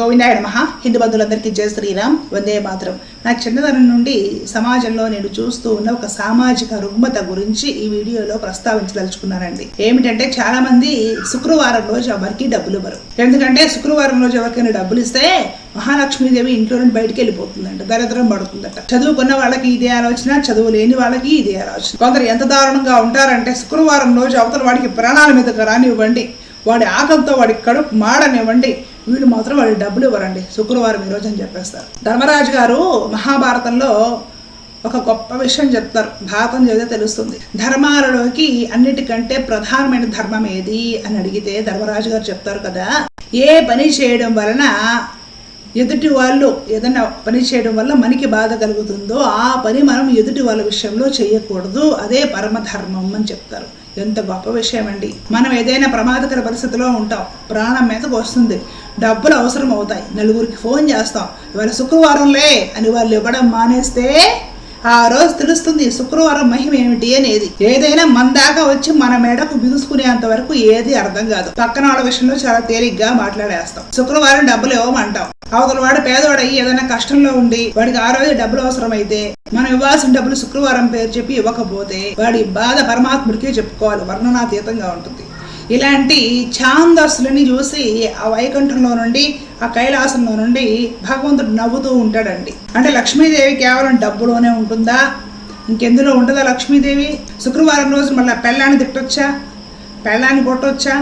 గోవిందాయ నమ. హిందూ బంధువులందరికీ జయ శ్రీరామ్. వందే మాత్రం. నా చిన్నతనం నుండి సమాజంలో నేను చూస్తూ ఉన్న ఒక సామాజిక రుగ్మత గురించి ఈ వీడియోలో ప్రస్తావించదలుచుకున్నానండి. ఏమిటంటే చాలా మంది శుక్రవారం రోజు ఎవరికి డబ్బులు ఇవ్వరు. ఎందుకంటే శుక్రవారం రోజు ఎవరికైనా డబ్బులు ఇస్తే మహాలక్ష్మీదేవి ఇంట్లో నుండి బయటికి వెళ్ళిపోతుందంట దరిద్రం పడుతుందట. చదువుకున్న వాళ్ళకి ఇదే ఆలోచన చదువు లేని వాళ్ళకి ఇదే ఆలోచన. కొందరు ఎంత దారుణంగా ఉంటారంటే శుక్రవారం రోజు అవతల వాడికి ప్రాణాల మీదకి రానివ్వండి వాడి ఆకలితో వాడి కడుపు మాడనివ్వండి వీళ్ళు మాత్రం వాళ్ళు డబ్బులు ఇవ్వరండి. శుక్రవారం ఈరోజు అని చెప్పేస్తారు. ధర్మరాజు గారు మహాభారతంలో ఒక గొప్ప విషయం చెప్తారు. భారతం చదివితే తెలుస్తుంది. ధర్మాలలోకి అన్నిటికంటే ప్రధానమైన ధర్మం ఏది అని అడిగితే ధర్మరాజు గారు చెప్తారు కదా ఏ పని చేయడం వలన ఎదుటి వాళ్ళు ఏదైనా పని చేయడం వల్ల మనకి బాధ కలుగుతుందో ఆ పని మనం ఎదుటి వాళ్ళ విషయంలో చేయకూడదు. అదే పరమధర్మం అని చెప్తారు. ఎంత గొప్ప విషయం అండి మనం ఏదైనా ప్రమాదకర పరిస్థితిలో ఉంటాం ప్రాణం మీదకు వస్తుంది డబ్బులు అవసరం అవుతాయి నలుగురికి ఫోన్ చేస్తాం ఇవాళ శుక్రవారంలే అని వాళ్ళు ఇవ్వడం మానేస్తే ఆ రోజు తెలుస్తుంది శుక్రవారం మహిమ ఏమిటి అనేది. ఏదైనా మన దాకా వచ్చి మన మేడకు బిగుసుకునేంత వరకు ఏది అర్థం కాదు. పక్కన వాళ్ళ విషయంలో చాలా తేలిగ్గా మాట్లాడేస్తాం. శుక్రవారం డబ్బులు ఇవ్వమంటాం. అవతల వాడు పేదవాడయ్యి ఏదైనా కష్టంలో ఉండి వాడికి ఆ రోజు డబ్బులు అవసరమైతే మనం ఇవ్వాల్సిన డబ్బులు శుక్రవారం పేరు చెప్పి ఇవ్వకపోతే వాడి బాధ పరమాత్ముడికే చెప్పుకోవాలి వర్ణనాతీతంగా ఉంటుంది. ఇలాంటి ఛాందస్సులని చూసి ఆ వైకుంఠంలో నుండి ఆ కైలాసంలో నుండి భగవంతుడు నవ్వుతూ ఉంటాడండి. అంటే లక్ష్మీదేవి కేవలం డబ్బులోనే ఉంటుందా? ఇంకెందులో ఉంటుందా లక్ష్మీదేవి? శుక్రవారం రోజు మళ్ళీ పెళ్ళాన్ని తిట్టొచ్చా? పెళ్ళాన్ని కొట్టొచ్చా?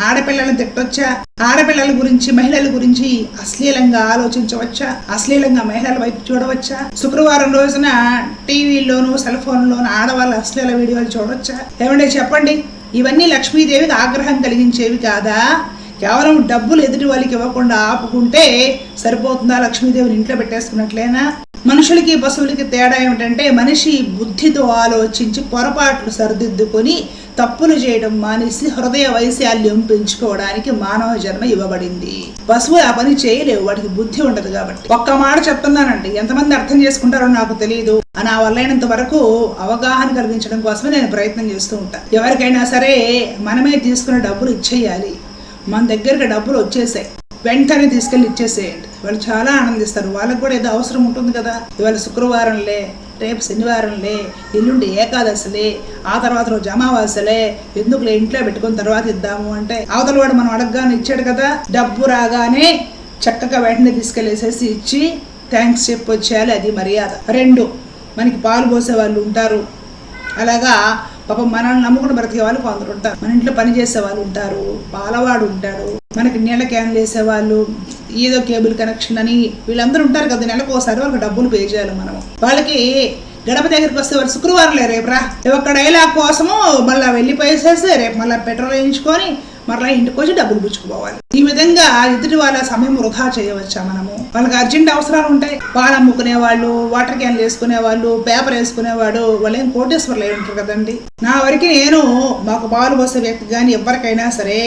ఆడపిల్లలను తిట్టొచ్చా? ఆడపిల్లల గురించి మహిళల గురించి అశ్లీలంగా ఆలోచించవచ్చా? అశ్లీలంగా మహిళల వైపు చూడవచ్చా? శుక్రవారం రోజున టీవీలోను సెల్ ఫోన్లోను ఆడవాళ్ళ అశ్లీల వీడియోలు చూడవచ్చా ఏమంటే చెప్పండి. ఇవన్నీ లక్ష్మీదేవికి ఆగ్రహం కలిగించేవి కాదా? కేవలం డబ్బులు ఎదుటి వాళ్ళకి ఇవ్వకుండా ఆపుకుంటే సరిపోతుందా లక్ష్మీదేవిని ఇంట్లో పెట్టేసుకున్నట్లేనా? మనుషులకి పశువులకి తేడా ఏమిటంటే మనిషి బుద్ధితో ఆలోచించి పొరపాట్లు సరిదిద్దుకొని తప్పులు చేయడం మానేసి హృదయ వైశాల్యం పెంచుకోవడానికి మానవ జన్మ ఇవ్వబడింది. పశువులు ఆ పని చేయలేవు వాటికి బుద్ధి ఉండదు కాబట్టి. ఒక్క మాట చెప్తున్నానండి ఎంతమంది అర్థం చేసుకుంటారో నాకు తెలియదు నా వల్లైనంత వరకు అవగాహన కలిగించడం కోసమే నేను ప్రయత్నం చేస్తూ ఉంటాను ఎవరికైనా సరే మనమే తీసుకున్న డబ్బులు ఇచ్చేయాలి. మన దగ్గరికి డబ్బులు వచ్చేసాయి. వెంటనే తీసుకెళ్ళి ఇచ్చేసేయండి. వాళ్ళు చాలా ఆనందిస్తారు. వాళ్ళకి కూడా ఏదో అవసరం ఉంటుంది కదా. ఇవాళ శుక్రవారంలే రేపు శనివారంలే ఎల్లుండి ఏకాదశిలే ఆ తర్వాత రోజు అమావాస్యలే ఎందుకులే ఇంట్లో పెట్టుకున్న తర్వాత ఇద్దాము అంటే అవతల వాడు మనం అడగగానే ఇచ్చాడు కదా డబ్బు రాగానే చక్కగా వెంటనే తీసుకెళ్ళేసేసి ఇచ్చి థ్యాంక్స్ చెప్పి వచ్చేయాలి అది మర్యాద. రెండు మనకి పాలు పోసే వాళ్ళు ఉంటారు. అలాగా పాపం మనల్ని నమ్ముకుని బ్రతికే వాళ్ళు కొందరు ఉంటారు. మన ఇంట్లో పని చేసే వాళ్ళు ఉంటారు పాలవాడు ఉంటాడు మనకి నీళ్ళ క్యాన్లు వేసేవాళ్ళు ఏదో కేబుల్ కనెక్షన్ అని వీళ్ళందరూ ఉంటారు కదా నెలకు ఒకసారి వాళ్ళకి డబ్బులు పే చేయాలి మనం వాళ్ళకి గడప దగ్గరికి వస్తే వాళ్ళు శుక్రవారం లే రేపు రా. ఒక్క డైలాగ్ కోసము మళ్ళీ వెళ్ళిపోయేసేసి రేపు మళ్ళీ పెట్రోల్ వేయించుకొని మరలా ఇంటికి వచ్చి డబ్బులు పుచ్చుకుపోవాలి. ఈ విధంగా ఎదుటి వాళ్ళ సమయం వృధా చేయవచ్చా మనము? వాళ్ళకి అర్జెంట్ అవసరాలు ఉంటాయి. పాలు అమ్ముకునే వాళ్ళు వాటర్ క్యాన్లు వేసుకునే వాళ్ళు పేపర్ వేసుకునేవాడు వాళ్ళు ఏం కోటేశ్వర్లు అయి ఉంటారు కదండి. నా వరకు నేను మాకు పాలు పోసే వ్యక్తి కానీ ఎవరికైనా సరే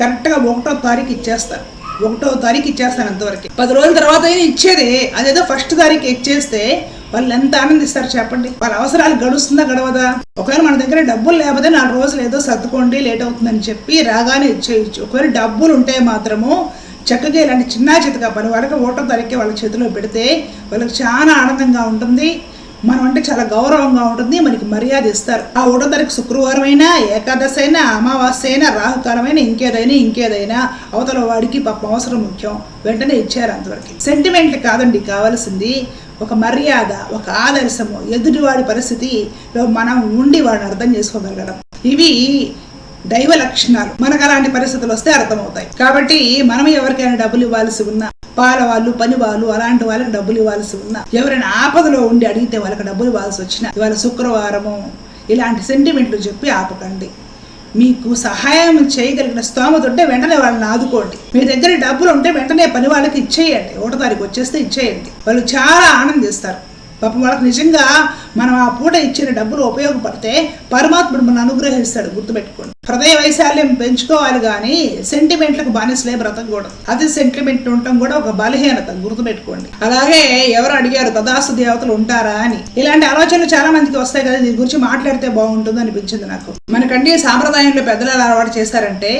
కరెక్ట్గా ఒకటో తారీఖు ఇచ్చేస్తాను ఒకటో తారీఖు ఇచ్చేస్తాను అంతవరకు. పది రోజుల తర్వాత అయినా ఇచ్చేది. అదేదో ఫస్ట్ తారీఖు ఇచ్చేస్తే వాళ్ళు ఎంత ఆనందిస్తారు చెప్పండి? వాళ్ళ అవసరాలు గడుస్తుందా గడవదా? ఒకవేళ మన దగ్గర డబ్బులు లేకపోతే నాలుగు రోజులు ఏదో సర్దుకోండి లేట్ అవుతుందని చెప్పి రాగానే ఇచ్చేయచ్చు. ఒకవేళ డబ్బులు ఉంటే మాత్రము చక్కగా ఇలాంటి చిన్న చితక పని వాళ్ళకి ఓటో తరక్కి వాళ్ళ చేతిలో పెడితే వాళ్ళకి చాలా ఆనందంగా ఉంటుంది. మనం అంటే చాలా గౌరవంగా ఉంటుంది. మనకి మర్యాద ఇస్తారు. ఆ ఒకటో తారీఖు శుక్రవారం అయినా ఏకాదశి అయినా అమావాస్య అయినా రాహుకాలమైనా ఇంకేదైనా ఇంకేదైనా అవతల వాడికి పాపం అవసరం ముఖ్యం. వెంటనే ఇచ్చారు అంతవరకు. సెంటిమెంట్ కాదండి కావాల్సింది. ఒక మర్యాద ఒక ఆదర్శము ఎదుటివాడి పరిస్థితిలో మనం ఉండి వాడిని అర్థం చేసుకోగలగడం. ఇవి దైవ లక్షణాలు. మనకు అలాంటి పరిస్థితులు వస్తే అర్థమవుతాయి. కాబట్టి మనం ఎవరికైనా డబ్బులు ఇవ్వాల్సి ఉన్నా పాల వాళ్ళు పని వాళ్ళు అలాంటి వాళ్ళకి డబ్బులు ఇవ్వాల్సి ఉన్నా ఎవరైనా ఆపదలో ఉండి అడిగితే వాళ్ళకి డబ్బులు ఇవ్వాల్సి వచ్చినా ఇవాళ శుక్రవారము ఇలాంటి సెంటిమెంట్లు చెప్పి ఆపకండి. మీకు సహాయం చేయగలిగిన స్తోమత ఉంటే వెంటనే వాళ్ళని ఆదుకోండి. మీ దగ్గర డబ్బులు ఉంటే వెంటనే పని వాళ్ళకి ఇచ్చేయండి. ఒకటో తారీఖు వచ్చేస్తే ఇచ్చేయండి. వాళ్ళు చాలా ఆనందిస్తారు. పాపం వాళ్ళకి నిజంగా మనం ఆ పూట ఇచ్చిన డబ్బులు ఉపయోగపడితే పరమాత్ముడు మనం అనుగ్రహిస్తాడు గుర్తుపెట్టుకోండి. హృదయ వైశాల్యం పెంచుకోవాలి కానీ సెంటిమెంట్లకు బానిసలే బ్రతకూడదు. అది సెంటిమెంట్ ఉండటం కూడా ఒక బలహీనత గుర్తుపెట్టుకోండి. అలాగే ఎవరు అడిగారు తదాస్తు దేవతలు ఉంటారా అని. ఇలాంటి ఆలోచనలు చాలా మందికి వస్తాయి కదా దీని గురించి మాట్లాడితే బాగుంటుంది అనిపించింది నాకు. మనకండి సాంప్రదాయంలో పెద్దలు అలవాటు చేశారంటే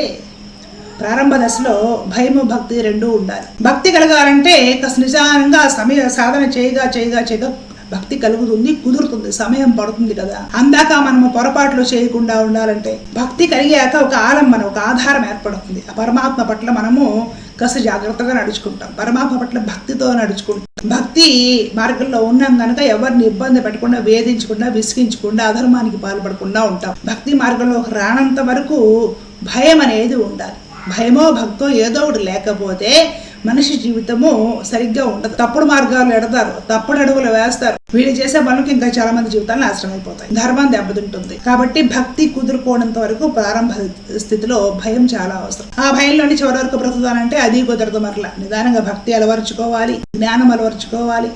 ప్రారంభ దశలో భయము భక్తి రెండూ ఉండాలి. భక్తి కలగాలంటే కాస్త నిజానంగా సమయ సాధన చేయగా చేయగా చేయగా భక్తి కలుగుతుంది కుదురుతుంది సమయం పడుతుంది కదా. అందాక మనము పొరపాట్లు చేయకుండా ఉండాలంటే భక్తి కలిగాక ఒక ఆలంబన ఒక ఆధారం ఏర్పడుతుంది. ఆ పరమాత్మ పట్ల మనము కాస్త జాగ్రత్తగా నడుచుకుంటాం. పరమాత్మ పట్ల భక్తితో నడుచుకుంటాం. భక్తి మార్గంలో ఉన్నాం కనుక ఎవరిని ఇబ్బంది పెట్టకుండా వేధించకుండా విసిగించకుండా అధర్మానికి పాల్పడకుండా ఉంటాం. భక్తి మార్గంలో రానంత వరకు భయం అనేది ఉండాలి. భయమో భక్తో ఏదో ఒకటి లేకపోతే మనిషి జీవితము సరిగ్గా ఉండదు. తప్పుడు మార్గాలు ఎడతారు తప్పుడు అడుగులు వేస్తారు. వీళ్ళు చేసే పనులకు ఇంకా చాలా మంది జీవితాలు నాశనం అయిపోతాయి. ధర్మం దెబ్బతింటుంది. కాబట్టి భక్తి కుదురుకోవడంత వరకు ప్రారంభ స్థితిలో భయం చాలా అవసరం. ఆ భయంలోని చివరి వరకు బ్రతుకుతానంటే అది కుదరదు మరలా. నిదానంగా భక్తి అలవరుచుకోవాలి జ్ఞానం అలవరుచుకోవాలి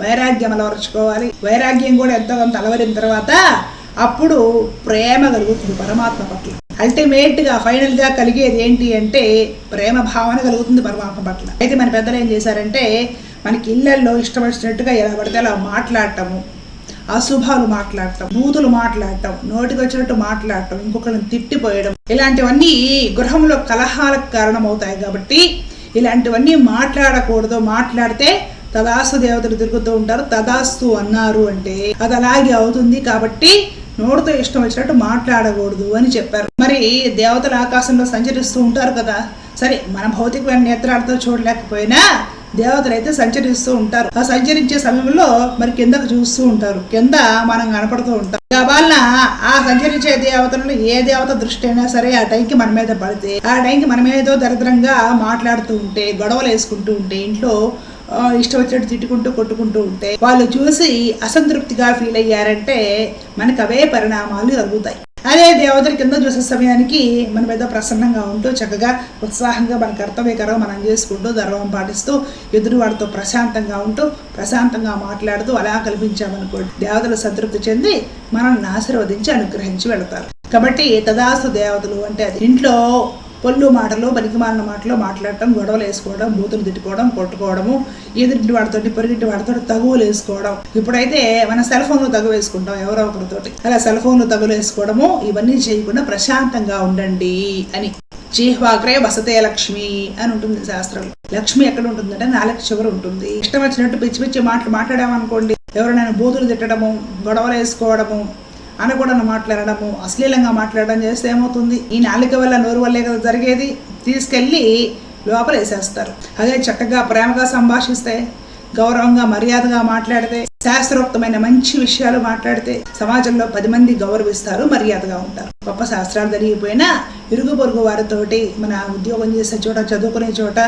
వైరాగ్యం అలవరుచుకోవాలి. వైరాగ్యం కూడా ఎంతో కొంత అలవరిన తర్వాత అప్పుడు ప్రేమ కలుగుతుంది పరమాత్మ పట్ల. అల్టిమేట్గా ఫైనల్గా కలిగేది ఏంటి అంటే ప్రేమ భావన కలుగుతుంది పరమాత్మ పట్ల. అయితే మన పెద్దలు ఏం చేశారంటే మనకి ఇళ్ళల్లో ఇష్టపడినట్టుగా ఎలా పడితే అలా మాట్లాడటము అశుభాలు మాట్లాడటం బూతులు మాట్లాడటం నోటికి వచ్చినట్టు మాట్లాడటం ఇంకొకరిని తిట్టిపోయడం ఇలాంటివన్నీ గృహంలో కలహాలకు కారణమవుతాయి కాబట్టి ఇలాంటివన్నీ మాట్లాడకూడదు. మాట్లాడితే తదాస్తు దేవతలు తిరుగుతూ ఉంటారు. తదాస్తు అన్నారు అంటే అది అలాగే అవుతుంది కాబట్టి నోటితో ఇష్టం వచ్చినట్టు మాట్లాడకూడదు అని చెప్పారు. మరి దేవతలు ఆకాశంలో సంచరిస్తూ ఉంటారు కదా సరే మన భౌతికమైన నేత్రాలతో చూడలేకపోయినా దేవతలు అయితే సంచరిస్తూ ఉంటారు. ఆ సంచరించే సమయంలో మరి కిందకు చూస్తూ ఉంటారు. కింద మనం కనపడుతూ ఉంటాం. వాళ్ళ ఆ సంచరించే దేవతలను ఏ దేవత దృష్టి అయినా సరే ఆ టైంకి మన మీద పడితే ఆ టైంకి మనమేదో దరిద్రంగా మాట్లాడుతూ ఉంటే గొడవలు వేసుకుంటూ ఉంటే ఇంట్లో ఇష్టం వచ్చినట్టు తిట్టుకుంటూ కొట్టుకుంటూ ఉంటే వాళ్ళు చూసి అసంతృప్తిగా ఫీల్ అయ్యారంటే మనకు అవే పరిణామాలు జరుగుతాయి. అదే దేవతల కింద చూసే సమయానికి మన మీద ప్రసన్నంగా ఉంటూ చక్కగా ఉత్సాహంగా మన కర్తవ్యకరం మనం చేసుకుంటూ ధర్మం పాటిస్తూ ఎదురువాడితో ప్రశాంతంగా ఉంటూ ప్రశాంతంగా మాట్లాడుతూ అలా కల్పించామనుకోండి దేవతలు సంతృప్తి చెంది మనల్ని ఆశీర్వదించి అనుగ్రహించి వెళతారు. కాబట్టి తదాస్తు దేవతలు అంటే అది ఇంట్లో పళ్ళు మాటలు పనికిమాలిన మాటలు మాట్లాడటం గొడవలు వేసుకోవడం బూతులు తిట్టుకోవడం కొట్టుకోవడము ఎదురింటి వాడితోటి పొరిగింటి వాడితో తగువులు వేసుకోవడం. ఇప్పుడైతే మన సెల్ ఫోన్లు తగువ వేసుకుంటాం ఎవరో ఒకరితోటి. అలా సెల్ ఫోన్లు తగులు వేసుకోవడము ఇవన్నీ చేయకుండా ప్రశాంతంగా ఉండండి అని. జీహ్వాగ్రే వసతే లక్ష్మి అని ఉంటుంది శాస్త్రంలో లక్ష్మి ఎక్కడ ఉంటుందంటే నాలుగు చివర ఉంటుంది. ఇష్టం వచ్చినట్టు పిచ్చి పిచ్చి మాటలు మాట్లాడామనుకోండి ఎవరైనా బూతులు తిట్టడము గొడవలు వేసుకోవడము అనకూడని మాట్లాడడము అశ్లీలంగా మాట్లాడడం చేస్తే ఏమవుతుంది? ఈ నాలుక వల్ల నోరు వల్లే కదా జరిగేది? తీసుకెళ్ళి లోపల వేసేస్తారు. అదే చక్కగా ప్రేమగా సంభాషిస్తే గౌరవంగా మర్యాదగా మాట్లాడితే శాస్త్రోక్తమైన మంచి విషయాలు మాట్లాడితే సమాజంలో పది మంది గౌరవిస్తారు మర్యాదగా ఉంటారు. గొప్ప శాస్త్రాలు జరిగిపోయినా ఇరుగు పొరుగు వారితోటి మన ఉద్యోగం చేసే చోట చదువుకునే చోట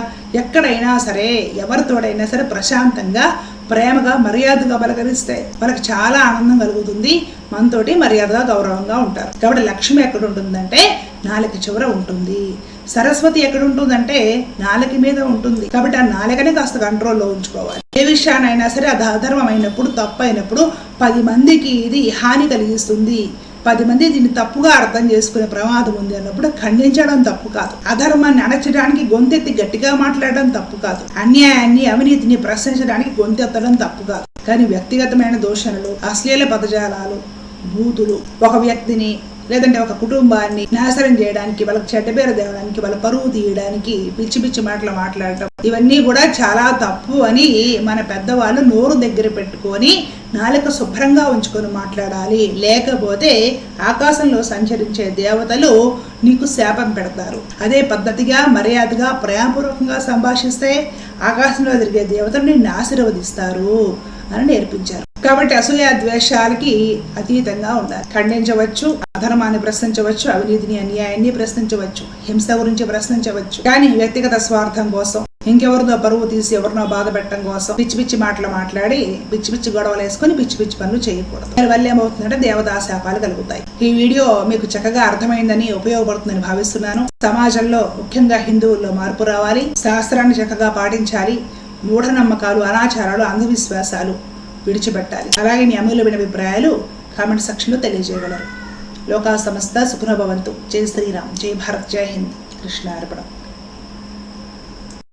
ఎక్కడైనా సరే ఎవరితోడైనా సరే ప్రశాంతంగా ప్రేమగా మర్యాదగా పలకరిస్తే వాళ్ళకి చాలా ఆనందం కలుగుతుంది. మనతోటి మర్యాదగా గౌరవంగా ఉంటారు. కాబట్టి లక్ష్మి ఎక్కడ ఉంటుందంటే నాలుక చివర ఉంటుంది. సరస్వతి ఎక్కడ ఉంటుందంటే నాలుక మీద ఉంటుంది. కాబట్టి ఆ నాలుకనే కాస్త కంట్రోల్లో ఉంచుకోవాలి. ఏ విషయానైనా సరే అది అధర్మమైనప్పుడు అయినప్పుడు తప్పు అయినప్పుడు పది మందికి ఇది హాని కలిగిస్తుంది. పది మంది దీన్ని తప్పుగా అర్థం చేసుకునే ప్రమాదం ఉంది అన్నప్పుడు ఖండించడం తప్పు కాదు. అధర్మాన్ని అణచడానికి గొంతెత్తి గట్టిగా మాట్లాడడం తప్పు కాదు. అన్యాయాన్ని అవినీతిని ప్రశ్నించడానికి గొంతెత్తడం తప్పు కాదు. కానీ వ్యక్తిగతమైన దోషణలు అశ్లీల పదజాలాలు బూతులు ఒక వ్యక్తిని లేదంటే ఒక కుటుంబాన్ని నాశనం చేయడానికి వాళ్ళకి చెడ్డ పేరు తేవడానికి వాళ్ళ పరువు తీయడానికి పిచ్చి పిచ్చి మాటలు మాట్లాడటం. ఇవన్నీ కూడా చాలా తప్పు అని మన పెద్దవాళ్ళు నోరు దగ్గర పెట్టుకొని నాలుక శుభ్రంగా ఉంచుకొని మాట్లాడాలి. లేకపోతే ఆకాశంలో సంచరించే దేవతలు నీకు శాపం పెడతారు. అదే పద్ధతిగా మర్యాదగా ప్రేమపూర్వకంగా సంభాషిస్తే ఆకాశంలో తిరిగే దేవతలు నిన్ను ఆశీర్వదిస్తారు అని నేర్పించారు. కాబట్టి అసూయ ద్వేషాలకి అతీతంగా ఉండాలి. ఖండించవచ్చు. అధర్మాన్ని ప్రశ్నించవచ్చు అవినీతిని అన్యాయాన్ని ప్రశ్నించవచ్చు హింస గురించి ప్రశ్నించవచ్చు. కానీ వ్యక్తిగత స్వార్థం కోసం ఇంకెవరిదో పరువు తీసి ఎవరినో బాధ పెట్టడం కోసం పిచ్చి పిచ్చి మాటలు మాట్లాడి పిచ్చి పిచ్చి గొడవలు వేసుకొని పిచ్చి పిచ్చి పనులు చేయకూడదు. దాని వల్ల ఏమవుతుందంటే దేవదాశాపాలు కలుగుతాయి. ఈ వీడియో మీకు చక్కగా అర్థమైందని ఉపయోగపడుతుందని భావిస్తున్నాను. సమాజంలో ముఖ్యంగా హిందువుల్లో మార్పు రావాలి శాస్త్రాన్ని చక్కగా పాటించాలి మూఢనమ్మకాలు అనాచారాలు అంధవిశ్వాసాలు విడిచిపెట్టాలి. అలాగే మీ అమూల్యమైన అభిప్రాయాలు కామెంట్ సెక్షన్లో తెలియజేయగలరు. లోకా సమస్త సుఖనభవంతు జై శ్రీరామ్ జై భారత్ జై హింద్ కృష్ణ అర్పణం